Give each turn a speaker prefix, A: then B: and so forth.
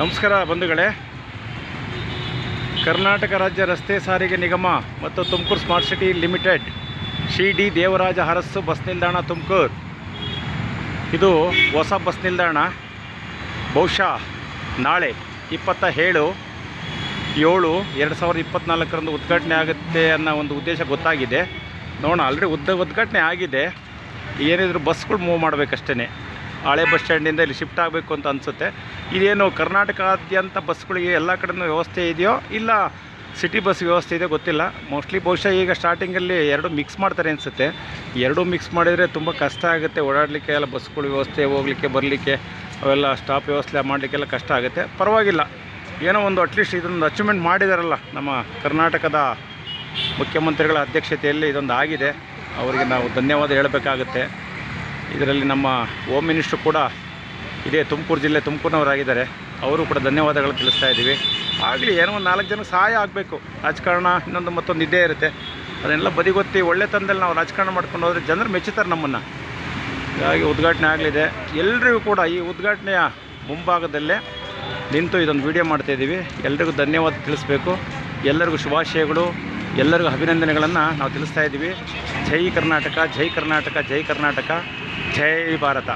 A: ನಮಸ್ಕಾರ ಬಂಧುಗಳೇ. ಕರ್ನಾಟಕ ರಾಜ್ಯ ರಸ್ತೆ ಸಾರಿಗೆ ನಿಗಮ ಮತ್ತು Tumakuru smart city limited Shri D Devaraja Arasu bus ನಿಲ್ದಾಣ ತುಮಕೂರು. ಇದು ಹೊಸ ಬಸ್ ನಿಲ್ದಾಣ. ಬಹುಶಃ ನಾಳೆ ಇಪ್ಪತ್ತ ಏಳು ಏಳು ಎರಡು ಸಾವಿರದ ಇಪ್ಪತ್ತ್ನಾಲ್ಕರಂದು ಉದ್ಘಾಟನೆ ಆಗುತ್ತೆ ಅನ್ನೋ ಒಂದು ಉದ್ದೇಶ ಗೊತ್ತಾಗಿದೆ. ನೋಡೋಣ, ಆಲ್ರೆಡಿ ಉದ್ದ, ಉದ್ಘಾಟನೆ ಆಗಿದೆ. ಏನಿದ್ರು ಬಸ್ಗಳು ಮೂವ್ ಮಾಡಬೇಕಷ್ಟೇ ಹಳೆ ಬಸ್ ಸ್ಟ್ಯಾಂಡಿಂದ ಇಲ್ಲಿ ಶಿಫ್ಟ್ ಆಗಬೇಕು ಅಂತ ಅನಿಸುತ್ತೆ. ಇದೇನು ಕರ್ನಾಟಕಾದ್ಯಂತ ಬಸ್ಗಳಿಗೆ ಎಲ್ಲ ಕಡೆನೂ ವ್ಯವಸ್ಥೆ ಇದೆಯೋ ಇಲ್ಲ ಸಿಟಿ ಬಸ್ ವ್ಯವಸ್ಥೆ ಇದೆಯೋ ಗೊತ್ತಿಲ್ಲ. ಮೋಸ್ಟ್ಲಿ ಬಹುಶಃ ಈಗ ಸ್ಟಾರ್ಟಿಂಗಲ್ಲಿ ಎರಡು ಮಿಕ್ಸ್ ಮಾಡ್ತಾರೆ ಅನಿಸುತ್ತೆ. ಎರಡೂ ಮಿಕ್ಸ್ ಮಾಡಿದರೆ ತುಂಬ ಕಷ್ಟ ಆಗುತ್ತೆ. ಓಡಾಡಲಿಕ್ಕೆ ಎಲ್ಲ ಬಸ್ಗಳ ವ್ಯವಸ್ಥೆ, ಹೋಗಲಿಕ್ಕೆ, ಬರಲಿಕ್ಕೆ ಅವೆಲ್ಲ ಸ್ಟಾಪ್ ವ್ಯವಸ್ಥೆ ಮಾಡಲಿಕ್ಕೆಲ್ಲ ಕಷ್ಟ ಆಗುತ್ತೆ. ಪರವಾಗಿಲ್ಲ. ಏನೋ ಒಂದು ಅಟ್ಲೀಸ್ಟ್ ಇದೊಂದು ಅಚೀವ್ಮೆಂಟ್ ಮಾಡಿದಾರಲ್ಲ ನಮ್ಮ ಕರ್ನಾಟಕದ ಮುಖ್ಯಮಂತ್ರಿಗಳ ಅಧ್ಯಕ್ಷತೆಯಲ್ಲಿ ಇದೊಂದು ಆಗಿದೆ. ಅವರಿಗೆ ನಾವು ಧನ್ಯವಾದ ಹೇಳಬೇಕಾಗುತ್ತೆ. ಇದರಲ್ಲಿ ನಮ್ಮ ಹೋಮ್ ಮಿನಿಸ್ಟ್ರು ಕೂಡ ಇದೇ ತುಮಕೂರು ಜಿಲ್ಲೆ ತುಮಕೂರಿನವರಾಗಿದ್ದಾರೆ. ಅವರು ಕೂಡ ಧನ್ಯವಾದಗಳು ತಿಳಿಸ್ತಾ ಇದ್ದೀವಿ. ಆಗಲಿ, ಏನೋ ಒಂದು ನಾಲ್ಕು ಜನಕ್ಕೆ ಸಹಾಯ ಆಗಬೇಕು. ರಾಜಕಾರಣ ಇನ್ನೊಂದು ಮತ್ತೊಂದು ಇದ್ದೇ ಇರುತ್ತೆ. ಅದನ್ನೆಲ್ಲ ಬದಿಗೊತ್ತಿ ಒಳ್ಳೆ ತಂದಲ್ಲಿ ನಾವು ರಾಜಕಾರಣ ಮಾಡ್ಕೊಂಡು ಹೋದರೆ ಜನರು ಮೆಚ್ಚುತ್ತಾರೆ ನಮ್ಮನ್ನು. ಹೀಗಾಗಿ ಉದ್ಘಾಟನೆ ಆಗಲಿದೆ. ಎಲ್ರಿಗೂ ಕೂಡ ಈ ಉದ್ಘಾಟನೆಯ ಮುಂಭಾಗದಲ್ಲೇ ನಿಂತು ಇದೊಂದು ವಿಡಿಯೋ ಮಾಡ್ತಾಯಿದ್ದೀವಿ ಎಲ್ರಿಗೂ ಧನ್ಯವಾದ ತಿಳಿಸ್ಬೇಕು. ಎಲ್ಲರಿಗೂ ಶುಭಾಶಯಗಳು. ಎಲ್ಲರಿಗೂ ಅಭಿನಂದನೆಗಳನ್ನು ನಾವು ತಿಳಿಸ್ತಾ ಇದ್ದೀವಿ. ಜೈ ಕರ್ನಾಟಕ ಜೈ ಕರ್ನಾಟಕ ಜೈ ಕರ್ನಾಟಕ. ಜೈ ಭಾರತ